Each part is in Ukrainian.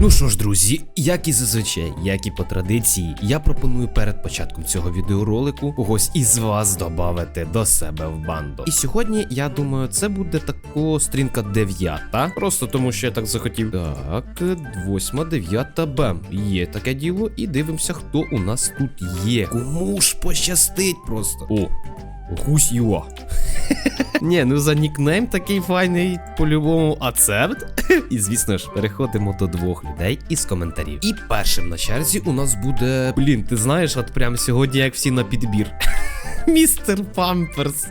Ну що ж, друзі, як і зазвичай, як і по традиції, я пропоную перед початком цього відеоролику когось із вас додати до себе в банду. І сьогодні, я думаю, це буде тако стрінка дев'ята. Просто тому, що я так захотів. Так, восьма, дев'ята, бем. Є таке діло, і дивимося, хто у нас тут є. Кому ж пощастить просто. О, гусь юа. Ні, ну за нікнейм такий файний по-любому ацепт. І звісно ж, переходимо до двох людей із коментарів. І першим на черзі у нас буде. Блін, ти знаєш, от прямо сьогодні, як всі на підбір. Містер Памперс.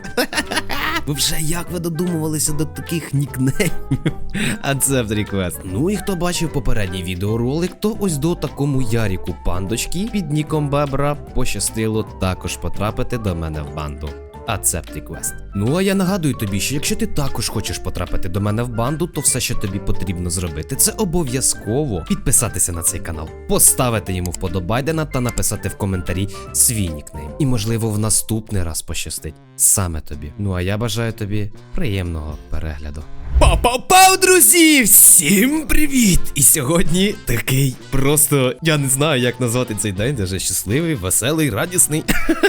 Ви вже як ви додумувалися до таких нікнеймів? Ацепт реквест. Ну і хто бачив попередній відеоролик, то ось до такому Яріку пандочки під ніком Бебра пощастило також потрапити до мене в банду. Accept Request. Ну а я нагадую тобі, що якщо ти також хочеш потрапити до мене в банду, то все, що тобі потрібно зробити, це обов'язково підписатися на цей канал, поставити йому вподобайдена та написати в коментарі свій нікнейм. І можливо в наступний раз пощастить саме тобі. Ну а я бажаю тобі приємного перегляду. Па-па-пау, друзі! Всім привіт! І сьогодні такий просто я не знаю, як назвати цей день, дуже щасливий, веселий, радісний.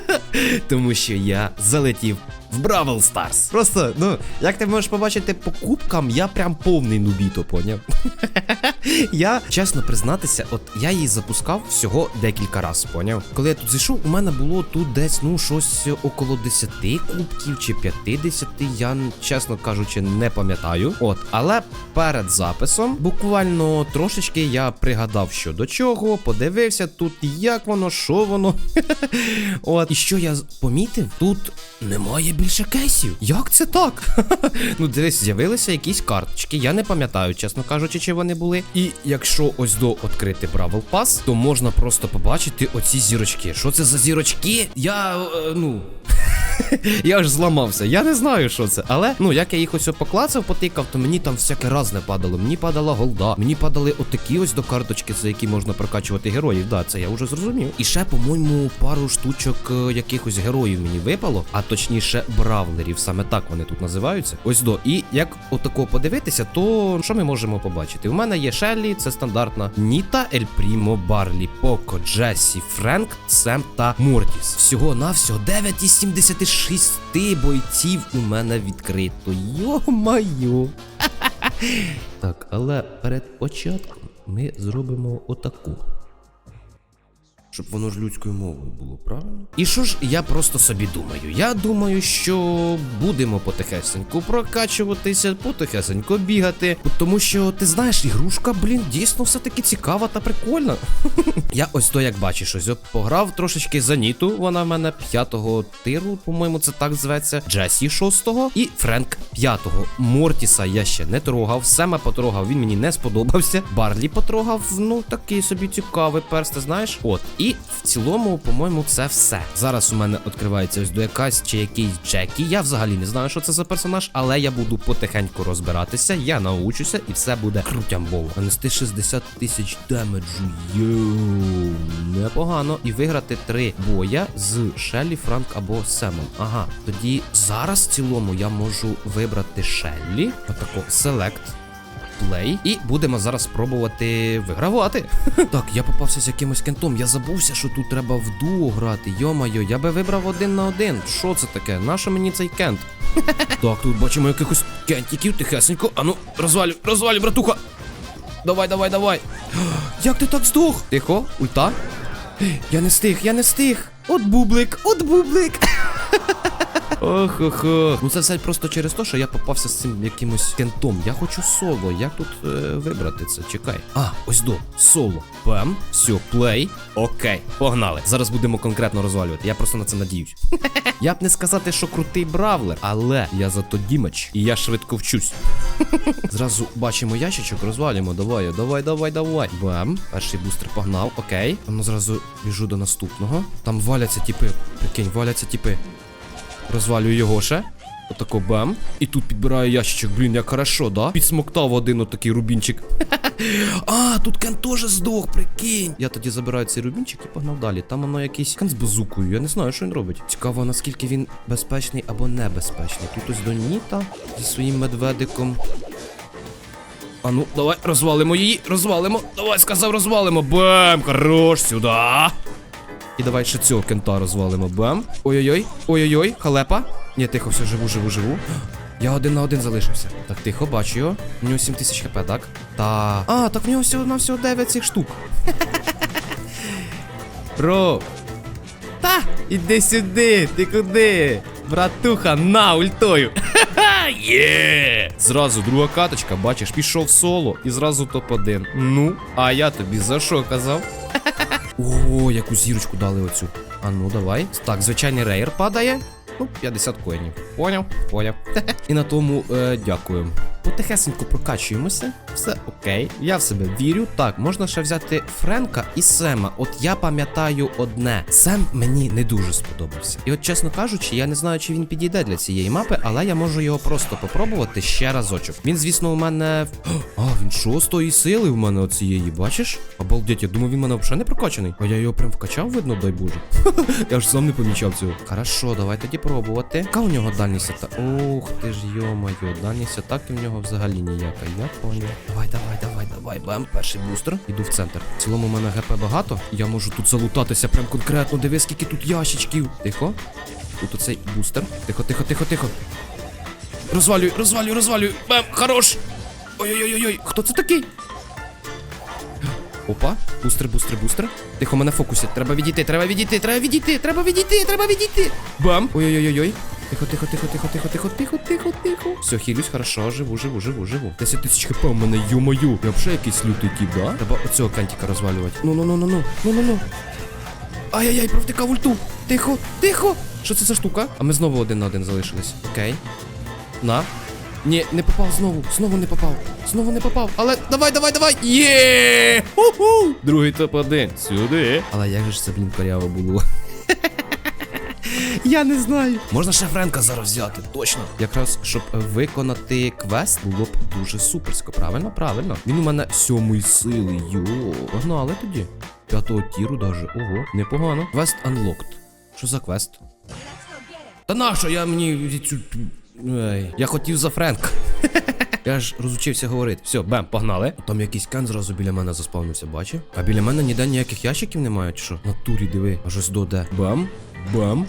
Тому що я залетів в Бравл Старс. Просто, ну, як ти можеш побачити по кубкам, я прям повний нубіто, поняв? я, чесно признатися, от я її запускав всього декілька разів, поняв? Коли я тут зайшов, у мене було тут десь, ну, щось около 10 кубків чи 50, я, чесно кажучи, не пам'ятаю. От, але перед записом буквально трошечки я пригадав, що до чого, подивився тут, як воно, що воно. От, і що я помітив, тут немає більше кейсів. Як це так? ну, дивись, з'явилися якісь карточки. Я не пам'ятаю, чесно кажучи, чи вони були. І якщо ось до відкрити Бравл Пас, то можна просто побачити оці зірочки. Що це за зірочки? Я, е, ну. Я аж зламався. Я не знаю, що це. Але ну як я їх ось поклацав, потикав, то мені там всяке разне падало. Мені падала голда, мені падали отакі ось до карточки, за які можна прокачувати героїв. Да, це я вже зрозумів. І ще, по-моєму, пару штучок е, якихось героїв мені випало, а точніше бравлерів, саме так вони тут називаються. Ось до. І як отако подивитися, то що ми можемо побачити? У мене є Шеллі, це стандартна Ніта, Ель Прімо, Барлі, Поко, Джесі, Френк, Сем та Мортіс. Всього навсього 9,76 бойців у мене відкрито. Йо-майо. Так, але перед початком ми зробимо отаку. Щоб воно ж людською мовою було, правильно? І що ж я просто собі думаю? Я думаю, що будемо потихесеньку прокачуватися, потихесенько бігати. Тому що ти знаєш, ігрушка, блін, дійсно все-таки цікава та прикольна. Я ось то як бачиш, ось пограв трошечки за Ніту. Вона в мене п'ятого тиру, по-моєму, це так зветься. Джесі шостого і Френк п'ятого. Мортіса я ще не трогав. Сема потрогав, він мені не сподобався. Барлі потрогав, ну такий собі цікавий перс, ти знаєш. От. І в цілому, по-моєму, це все. Зараз у мене відкривається ось до якась чи якийсь Джекі. Я взагалі не знаю, що це за персонаж, але я буду потихеньку розбиратися, я научуся, і все буде крутямбово. Нанести 60 тисяч демеджу. Йоу, непогано. І виграти три боя з Шеллі, Франк або Семом. Ага, тоді зараз в цілому я можу вибрати Шеллі. Отако селект. Плей. І будемо зараз спробувати вигравати. так, я попався з якимось кентом. Я забувся, що тут треба в дуо грати. Йомайо, я би вибрав один на один. Що це таке? Нащо мені цей кент? так, тут бачимо якихось кентиків, тихесенько. Ану, розвалю, розвалю, братуха. Давай, давай, давай. Як ти так здох? Тихо, ульта. Я не встиг, я не встиг. От бублик, от бублик. Ох, ох, ох. Ну це все просто через те, що я попався з цим якимось кентом. Я хочу соло. Як тут е, вибрати це? Чекай. А, ось до. Соло. Пем. Все, плей. Окей, погнали. Зараз будемо конкретно розвалювати. Я просто на це надіюсь. я б не сказати, що крутий бравлер, але я зато дімач, і я швидко вчусь. Зразу бачимо ящичок, розвалюємо. Давай, давай, давай, давай. Бам. Перший бустер погнав, окей. Ну зразу біжу до наступного. Там валяться тіпи. Прикинь, валяться тіпи. Розвалюю його ще. Отако бам. І тут підбираю ящичок. Блін, як хорошо, да? Підсмоктав один отакий рубінчик. а, тут Кен теж здох, прикинь. Я тоді забираю цей рубінчик і погнав далі. Там воно якийсь Кен з базукою. Я не знаю, що він робить. Цікаво, наскільки він безпечний або небезпечний. Тут ось Доніта зі своїм медведиком. А ну, давай, розвалимо її, розвалимо. Давай, сказав, розвалимо. Бем, хорош, сюди. І давай ще цього кента розвалимо. Бем. Ой-ой-ой, ой-ой-ой, халепа. Ні, тихо, все, живу, живу, живу. Я один на один залишився. Так, тихо, бачу його. У нього 7 тисяч хп, так? Та. А, так в нього всього на всього 9 цих штук. Бро. Та, іди сюди, ти куди? Братуха, на ультою. Є! Зразу друга каточка, бачиш, пішов соло і зразу топ-1. Ну, а я тобі за що казав? О, яку зірочку дали оцю. А ну давай. Так, звичайний рейер падає. Ну, 50 коїнів. Поняв? Поняв. І на тому е, дякую. Потихесенько прокачуємося. Все окей. Я в себе вірю. Так, можна ще взяти Френка і Сема. От я пам'ятаю одне. Сем мені не дуже сподобався. І от, чесно кажучи, я не знаю, чи він підійде для цієї мапи, але я можу його просто попробувати ще разочок. Він, звісно, у мене. А, він шостої сили в мене оцієї, бачиш? Обалдеть, я думав, він мене взагалі не прокачаний. А я його прям вкачав, видно, дай Боже. Я ж сам не помічав цього. Хорошо, давай тоді пробувати. Яка у нього дальність атаки? Ух ти ж йо-моє, дальність атаки в нього взагалі ніяка. Я поняв. Давай, давай, давай, давай. Бам, перший бустер. Іду в центр. В цілому у мене ГП багато. Я можу тут залутатися прям конкретно. Диви, скільки тут ящичків. Тихо. Тут оцей бустер. Тихо, тихо, тихо, тихо. Розвалюй, розвалюй, розвалюй. Бам, хорош. Ой-ой-ой-ой, хто це такий? Опа, бустер, бустер, бустер. Тихо, мене фокусять. Треба відійти, треба відійти, треба відійти, треба відійти, треба відійти. Бам! Ой-ой-ой-ой. Тихо, тихо, тихо, тихо, тихо, тихо, тихо, тихо, тихо. Все, хілюсь, хорошо, живу, живу, живу, живу. 10 тисяч хп у мене, ю-мою. Я взагалі якийсь лютий тіп, да? Треба оцього кантика розвалювати. Ну, ну, ну, ну, ну, ну, ну, ну. Ай-яй-яй, провтикав ульту. Тихо, тихо. Що це за штука? А ми знову один на один залишились. Окей. На. Ні, не попав знову. Знову не попав. Знову не попав. Але давай, давай, давай. Є! Ху-ху! Другий топ-1. Сюди. Але як же це, блін, коряво було? Я не знаю. Можна ще Френка зараз взяти, точно. Якраз щоб виконати квест, було б дуже суперсько. Правильно, правильно. Він у мене сьомої сили. Йо. Погнали тоді. П'ятого тіру даже. Ого, непогано. Квест unlocked. Що за квест? Та нащо я мені цю. Ей, я хотів за Френка. Я ж розучився говорити. Все, бем, погнали. Там якийсь кен зразу біля мене заспавнився, бачив? А біля мене ніде ніяких ящиків немає, чи що? На турі диви, аж ось доде. Бам, бам,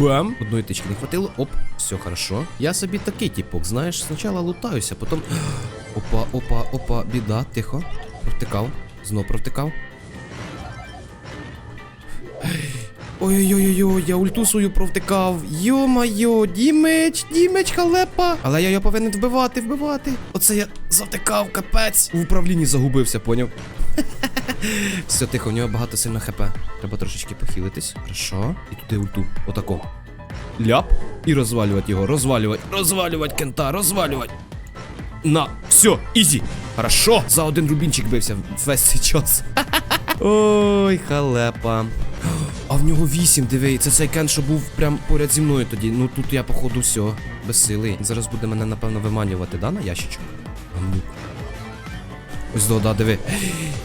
бам. Одної тички не хватило. Оп, все хорошо. Я собі такий типок, знаєш, спочатку лутаюся, потім. Опа, опа, опа, біда, тихо. Провтикав. Знов провтикав. Ой-ой-ой, я ульту свою провтикав. Йо-майо, дімеч, дімеч, халепа. Але я його повинен вбивати, вбивати. Оце я завтикав, капець. В управлінні загубився, поняв. Все, тихо, у нього багато сильно хп. Треба трошечки похилитись. Хорошо. І туди ульту. Отако. Ляп. І розвалювати його. Розвалювати, розвалювати кента, розвалювати. На, все, ізі. Хорошо. За один рубінчик бився весь цей час. Ой, халепа. А в нього вісім, диви, це цей кен, що був прям поряд зі мною тоді. Ну тут я, походу, все, без сили. Він зараз буде мене, напевно, виманювати, да, на ящичок? А ну. Ось да, диви.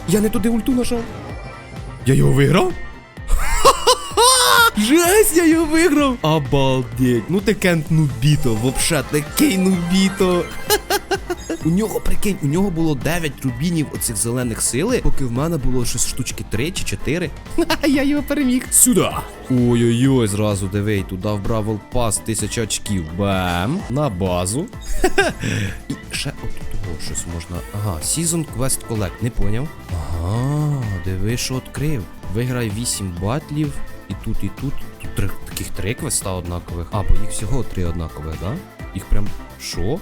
Я не туди ульту нажав. Я його виграв? Жесть, я його виграв! Обалдеть. Ну ти кент нубіто, вообще такий нубіто. У нього, прикинь, у нього було 9 рубінів оцих зелених сили, поки в мене було щось штучки 3 чи 4. Ха, я його переміг. Сюди. Ой-ой-ой, зразу диви, туди в Бравл Пас, тисяча очків. Бам. На базу. І ще от того щось можна. Ага, Season Quest Collect, не поняв. Ага, диви, що відкрив. Виграй 8 батлів. І тут, і тут. Тут три, таких три квеста однакових. А, бо їх всього три однакових, да? Їх прям. Що? Угу.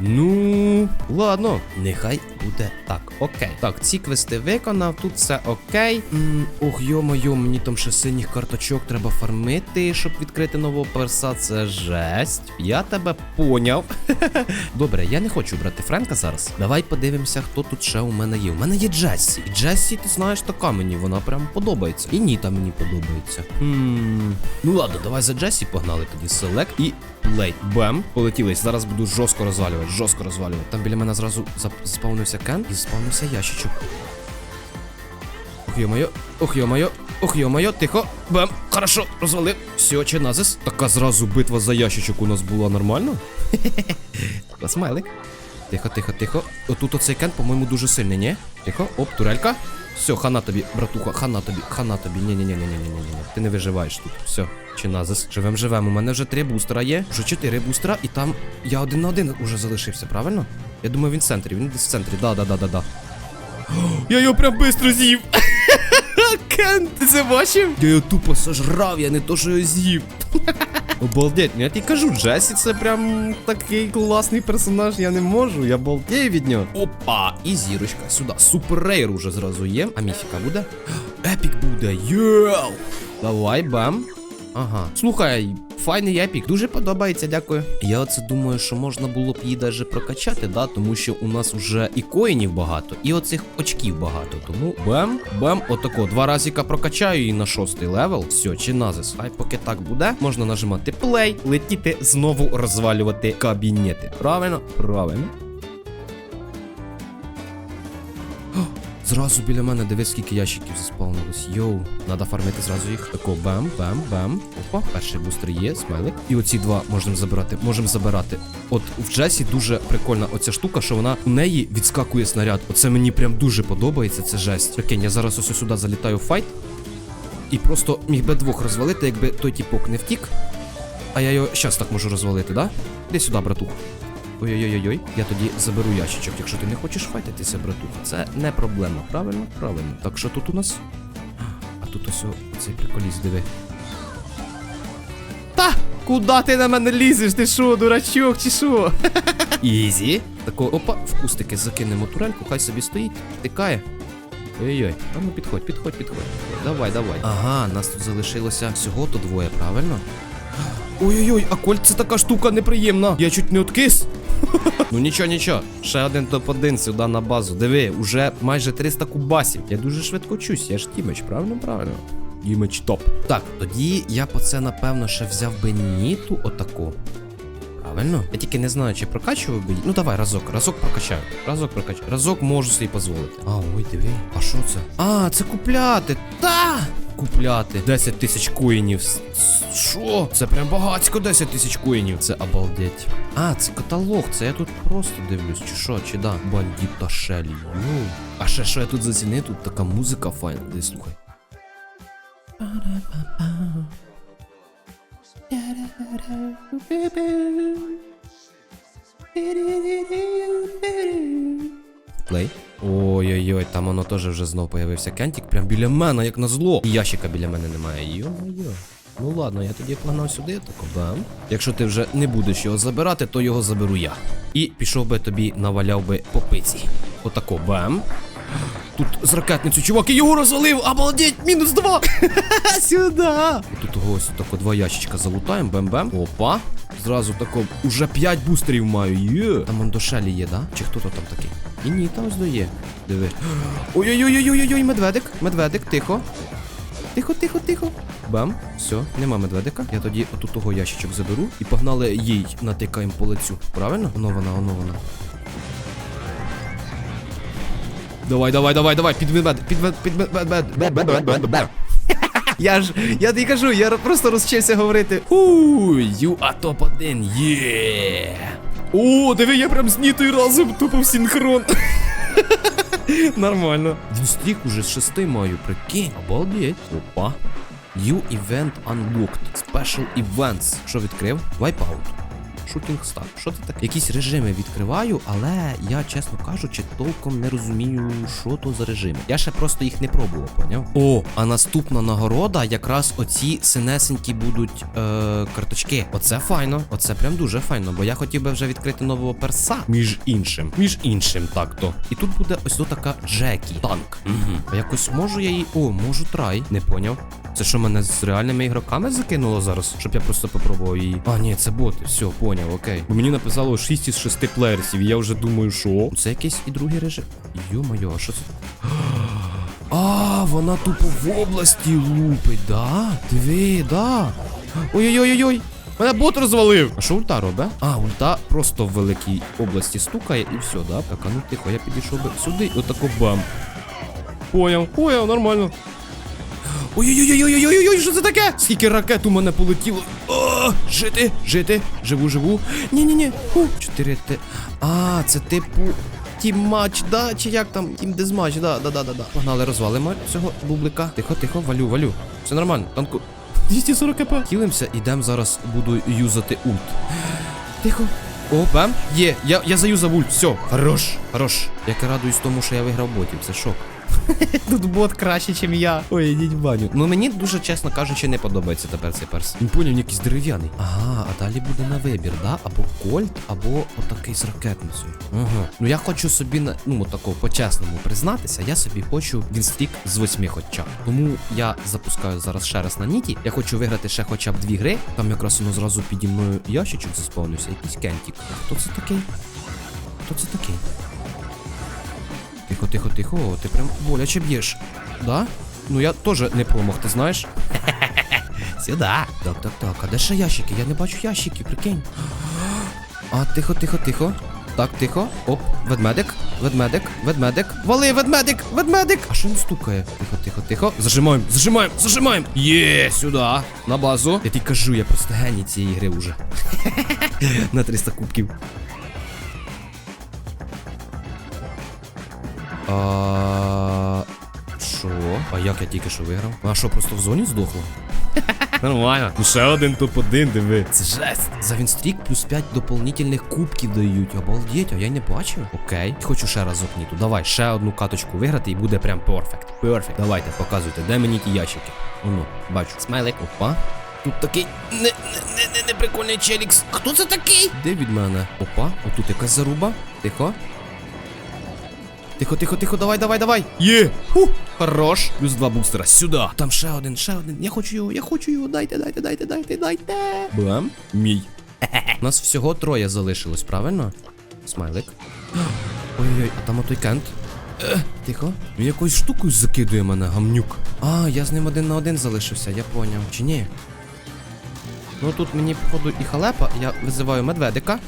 Ну, ладно, нехай буде так. Окей. Так, ці квести виконав, тут все окей. М, ох, йо-моє, мені там ще синіх карточок треба фармити, щоб відкрити нового перса. Це жесть. Я тебе поняв. Добре, я не хочу брати Френка зараз. Давай подивимося, хто тут ще у мене є. У мене є Джессі. І Джессі, ти знаєш, така мені, вона прям подобається. І Ніта мені подобається. Хм. Ну ладно, давай за Джессі погнали тоді. Селект і плей. Бем. Полетіли. Зараз буду жорстко розвалювати, жорстко розвалювати. Там біля мене зразу заспавнився кен і заспавнився ящичок. Ох, йо-моє, ох, йо-моє, ох, йо-моє, тихо. Бем, хорошо, розвалив. Все, чи назис. Така зразу битва за ящичок у нас була нормально. Хе-хе. смайлик. Тихо, тихо, тихо. Отут оцей кен, по-моєму, дуже сильний, ні? Тихо, оп, турелька. Все, хана тобі, братуха, хана тобі, хана тобі. Ні-ні-ні-ні-ні-ні-ні. Ти не виживаєш тут. Все. Чи назис? Живем, живем. У мене вже три бустера є. Вже чотири бустера, і там я один на один уже залишився, правильно? Я думаю, він в центрі. Він десь в центрі. Да, да, да, да, да. Я його прям бистро з'їв. Кен, ти це бачив? Я його тупо сожрав, я не то, що його з'їв. Обалдеть, ну я тобі кажу, Джесі це прям такий класний персонаж, я не можу, я балдею від нього. Опа, і зірочка сюди. Супер рейр уже зразу є. А міфіка буде? Епік буде. Йоу! Давай, бам. Ага. Слухай, файний епік, дуже подобається, дякую. Я оце думаю, що можна було б її даже прокачати, да, тому що у нас уже і коїнів багато, і оцих очків багато. Тому бем, бем, отако. Два разіка прокачаю її на шостий левел. Все, чи назис. Хай поки так буде, можна нажимати плей, летіти, знову розвалювати кабінети. Правильно? Правильно. Зразу біля мене дивись, скільки ящиків заспавнилось. Йоу, надо фармити зразу їх. Тако бам, бам, бам. Опа, перший бустер є, смайлик. І оці два можемо забирати. Можемо забирати. От в Джесі дуже прикольна оця штука, що вона у неї відскакує снаряд. Оце мені прям дуже подобається. Це жесть. Прикинь, я зараз ось сюди залітаю в файт. І просто міг би двох розвалити, якби той тіпок не втік. А я його щас так можу розвалити, да? Іди сюди, братух. Ой-ой-ой-ой, я тоді заберу ящичок, якщо ти не хочеш файтитися, братуха. Це не проблема, правильно? Правильно. Так що тут у нас? А тут ось цей приколіст, диви. Та! Куда ти на мене лізеш? Ти що, дурачок, чи що? Ізі. Тако, опа, в кустики закинемо турельку, хай собі стоїть, тикає. Ой-ой, а ну підходь, підходь, підходь. Давай, давай. Ага, нас тут залишилося всього то двоє, правильно? Ой-ой-ой, а кольт це така штука неприємна. Я чуть не откис. Ну нічого, нічого. Ще один топ-1 сюди на базу. Диви, уже майже 300 кубасів. Я дуже швидко чусь, я ж Тімич, правильно? Правильно. Тімич топ. Так, тоді я по це, напевно, ще взяв би ніту отаку. Правильно? Я тільки не знаю, чи прокачував би її. Ну давай, разок, разок прокачаю. Разок прокачаю. Разок можу собі дозволити. А, ой, диви. А що це? А, це купляти. Та! Купляти 10 тисяч коїнів. Що? Це прям багатько 10 тисяч коїнів. Це обалдеть. А, це каталог, це я тут просто дивлюсь, чи що, чи да. Бандіта Шелі. Ну. А ще що я тут зацінив, тут така музика файна. Дай слухай. Плей. Ой-ой-ой, там воно теж вже знов появився кентик, прям біля мене, як на зло. І ящика біля мене немає. Йо-моє. Ну ладно, я тоді погнав сюди, тако бам. Якщо ти вже не будеш його забирати, то його заберу я. І пішов би тобі, наваляв би по пиці. Отако бам. Тут з ракетницю, чувак, його розвалив! Обалдеть, мінус два! Сюда! Тут ось тако два ящичка залутаємо, бем-бем. Опа. Зразу тако, уже 5 бустерів маю. Є. Там андошелі є, да? Чи хто то там такий? Ні, ні, там ось є. Диви. Ой-ой-ой-ой-ой, медведик, медведик, тихо. Тихо, тихо, тихо. Бам, все, нема медведика. Я тоді отут того ящичок заберу і погнали їй натикаємо по лицю. Правильно? Воно вона. Давай, давай, давай, давай, під медвед, під мед, під мед. Я ж, я тобі кажу, я просто розчився говорити. Ху, ю а топ 1 є. О, диви, я прям з Нітою разом тупо в синхрон. Нормально. Він стрік уже з шести маю, прикинь. Обалдеть. Опа. New Event Unlocked. Special Events. Що відкрив? Wipeout. Shooting Star. Що це таке? Якісь режими відкриваю, але я, чесно кажучи, толком не розумію, що то за режими. Я ще просто їх не пробував, поняв? О, а наступна нагорода якраз оці синесенькі будуть е, карточки. Оце файно. Оце прям дуже файно, бо я хотів би вже відкрити нового перса. Між іншим. Між іншим, так то. І тут буде ось така Джекі. Танк. Угу. А якось можу я її. О, можу трай. Не поняв. Це що мене з реальними ігроками закинуло зараз, щоб я просто попробував її. А, ні, це боти, все, поняв, окей. Бо мені написало 6 із 6 плеєрсів, і я вже думаю, що. Це якийсь і другий режим. Йо-моє, а що це? А, вона тупо в області лупить, да? Диви, да. Ой-ой-ой-ой. Мене бот розвалив. А що ульта робить? А, ульта просто в великій області стукає і все, да? Так, а ну тихо, я підійшов би сюди, і отако бам. Поняв, поняв, нормально. Ой-ой-ой-ой-ой-ой, що це таке? Скільки ракет у мене полетіло. О, жити, жити, живу, живу. Ні-ні-ні. Чотири те. А, це типу. Тім-матч, да? Чи як там? Тім дезматч, да, да, да, да, да. Погнали, розвалимо цього бублика. Тихо, тихо, валю, валю. Все нормально, танку. 240 кп. Хілимося, ідемо зараз буду юзати ульт. Тихо. О, бам. Є, я, я заюзав ульт. Все, хорош, хорош. Як я радуюсь тому, що я виграв ботів, це шок. Тут бот краще, ніж я. Ой, йдіть в баню. Ну мені дуже чесно кажучи, не подобається тепер цей перс. Він поняв, він якийсь дерев'яний. Ага, а далі буде на вибір, да? Або кольт, або отакий з ракетницею. Ага. Ну я хочу собі на ну такого по-чесному признатися. Я собі хочу вінстрік з восьми хоча. Тому я запускаю зараз ще раз на ніті. Я хочу виграти ще хоча б дві гри. Там якраз воно зразу піді мною ящичок заспавнився, якийсь кентік. А хто це такий? Хто це такий? Тихо, тихо, тихо, ти прям боляче б'єш. Да? Ну я теж не промах, ти знаєш? Сюда. Так, так, так. А де ще ящики? Я не бачу ящиків, прикинь. А, тихо, тихо, тихо. Так, тихо. Оп, ведмедик, ведмедик, ведмедик. Вали, ведмедик, ведмедик! А що він стукає? Тихо, тихо, тихо. Зажимаємо, зажимаємо, зажимаємо. Є, сюди. На базу. Я тобі кажу, я просто геній цієї гри вже. На 300 кубків. А... Що? А як я тільки що виграв? А що, просто в зоні здохло? Нормально. Ну ще один топ-1, диви. Це жесть. За Вінстрік плюс 5 дополнительних кубків дають. Обалдеть, а я не бачив. Окей. Хочу ще раз окніту. Давай, ще одну каточку виграти і буде прям перфект. Перфект. Давайте, показуйте, де мені ті ящики. Оно, бачу. Смайлик. Опа. Тут такий не, не, не, не, не прикольний челікс. Хто це такий? Де від мене? Опа, отут якась заруба. Тихо. Тихо, тихо, тихо, давай, давай, давай. Є! Ху! Хорош. Плюс два бустера. Сюди. Там ще один, ще один. Я хочу його, я хочу його. Дайте, дайте, дайте, дайте, дайте. Бам. Мій. У нас всього троє залишилось, правильно? Смайлик. Ой-ой, а там отой кент. Тихо. Він якоюсь штукою закидує мене, гамнюк. А, я з ним один на один залишився, я поняв. Чи ні? Ну тут мені, походу, і халепа. Я визиваю медведика.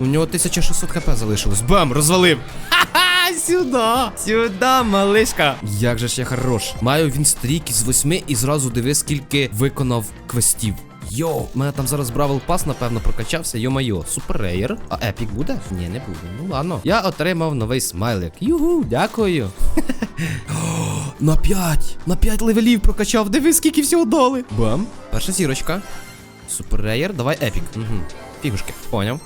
У нього 1600 хп залишилось. Бам! Розвалив! Ха-ха! Сюди! Сюди, малишка! Як же ж я хорош. Маю він стрік із восьми і зразу диви, скільки виконав квестів. Йо, у мене там зараз Бравл Пас, напевно, прокачався. Йо-майо, суперрейер. А епік буде? Ні, не буде. Ну ладно. Я отримав новий смайлик. Югу, дякую. На 5! На 5 левелів прокачав. Диви, скільки всього дали. Бам. Перша зірочка. Суперрейер, давай епік. Угу. Фігушки, поняв.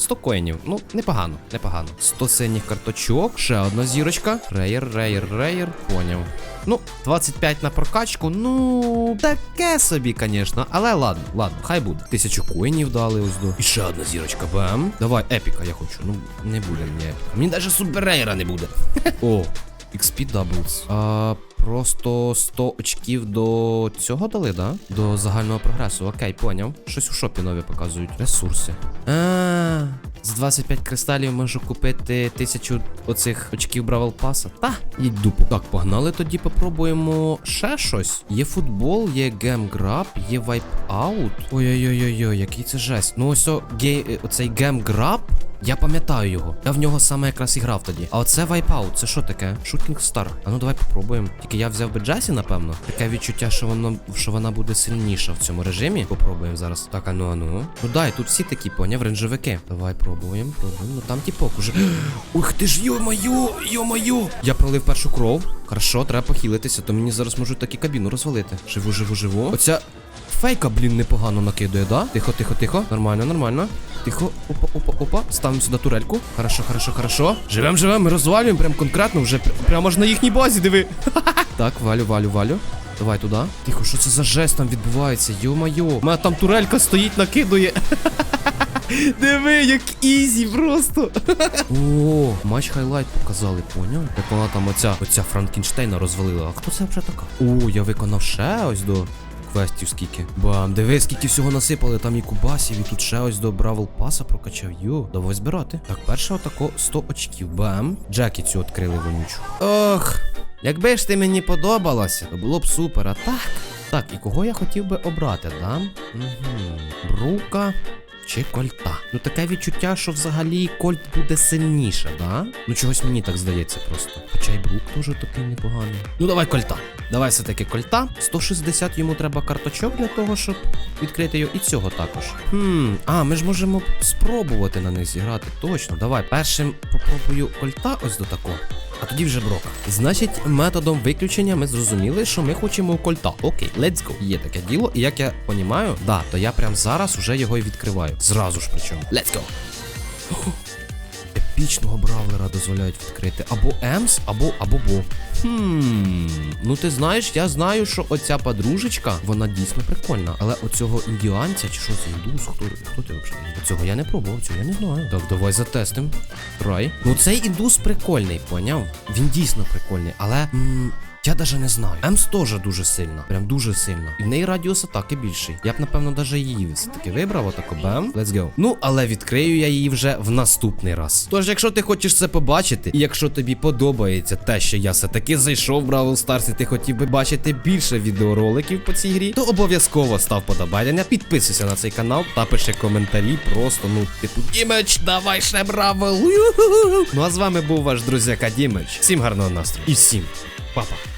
100 коїнів. Ну, непогано, непогано. 100 синіх карточок, ще одна зірочка. Рейер, рейер, рейер. Поняв. Ну, 25 на прокачку, ну, таке собі, звісно. Але ладно, ладно, хай буде. Тисячу коїнів дали ось до. І ще одна зірочка, бам. Давай, епіка я хочу. Ну, не буде мені епіка. Мені навіть супер рейера не буде. О, XP Doubles. А, просто 100 очків до цього дали, да? До загального прогресу. Окей, поняв. Щось у шопі нові показують. Ресурси. А, з 25 кристалів можу купити тисячу оцих очків Бравл Паса. Та, їдь дупу. Так, погнали тоді попробуємо ще щось. Є футбол, є гемграб, є вайп-аут. Ой-ой-ой-ой, який це жесть. Ну ось о, ге, е, оцей гемграб. Я пам'ятаю його. Я в нього саме якраз і грав тоді. А оце Wipeout, це що таке? Shooting Star. А ну давай попробуємо. Тільки я взяв би Джасі, напевно. Таке відчуття, що воно що вона буде сильніша в цьому режимі. Попробуємо зараз. Так, а ну а ну. Ну дай, тут всі такі, поняв, ренжовики. Давай пробуємо, пробуємо. Ну там тіпок уже. Ух ти ж, йо-моє, йо-моє. Я пролив першу кров. Хорошо, треба похилитися, то мені зараз можуть так і кабіну розвалити. Живу, живу, живу. Оця Фейка, блін, непогано накидує, да? Тихо, тихо, тихо. Нормально, нормально. Тихо, опа, опа, опа. Ставимо сюди турельку. Хорошо, хорошо, хорошо. Живем, живем, ми розвалюємо прям конкретно, вже прямо ж на їхній базі, диви. так, валю, валю, валю. Давай туди. Тихо, що це за жест там відбувається? Йо-майо. У мене там турелька стоїть, накидує. Диви, як ізі просто. О, матч хайлайт показали, поняв? Як вона там оця, оця Франкенштейна розвалила. А хто це вже така? О, я виконав ще ось до квестів скільки. Бам, диви, скільки всього насипали, там і кубасів, і тут ще ось до Бравл Паса прокачав. Йо, давай збирати. Так, перше отако 100 очків. Бам. Джекі цю відкрили вонючу. Ох, якби ж ти мені подобалося, то було б супер, а так. Так, і кого я хотів би обрати, да? Угу. Брука. Чи кольта? Ну таке відчуття, що взагалі кольт буде сильніше, да? Ну чогось мені так здається просто. Хоча й брук теж такий непоганий. Ну давай кольта. Давай все-таки кольта. 160 йому треба карточок для того, щоб відкрити його. І цього також. Хм, а, ми ж можемо спробувати на них зіграти. Точно, давай. Першим попробую кольта ось до такого. А тоді вже брока. Значить, методом виключення ми зрозуміли, що ми хочемо кольта. Окей, let's go. Є таке діло, і як я понімаю, да, то я прям зараз уже його і відкриваю. Зразу ж причому. Let's go. Епічного бравлера дозволяють відкрити. Або Емс, або або Бо. Хм, ну ти знаєш, я знаю, що оця подружечка, вона дійсно прикольна. Але оцього індіанця, чи що це індус? Хто, хто ти взагалі? Цього я не пробував, цього я не знаю. Так, давай затестим. Трай. Ну цей індус прикольний, поняв? Він дійсно прикольний, але. м, я даже не знаю. Емс теж дуже сильна. Прям дуже сильна. І в неї радіус атаки більший. Я б, напевно, даже її все-таки вибрав. Отако бем. Let's go. Ну, але відкрию я її вже в наступний раз. Тож, якщо ти хочеш це побачити, і якщо тобі подобається те, що я все-таки зайшов в Бравл Старс, і ти хотів би бачити більше відеороликів по цій грі, то обов'язково став подобання, підписуйся на цей канал та пиши коментарі. Просто, ну, типу, Дімеч, давай ще бравл. Ну а з вами був ваш друзяка Дімеч. Всім гарного настрою. І всім па-па.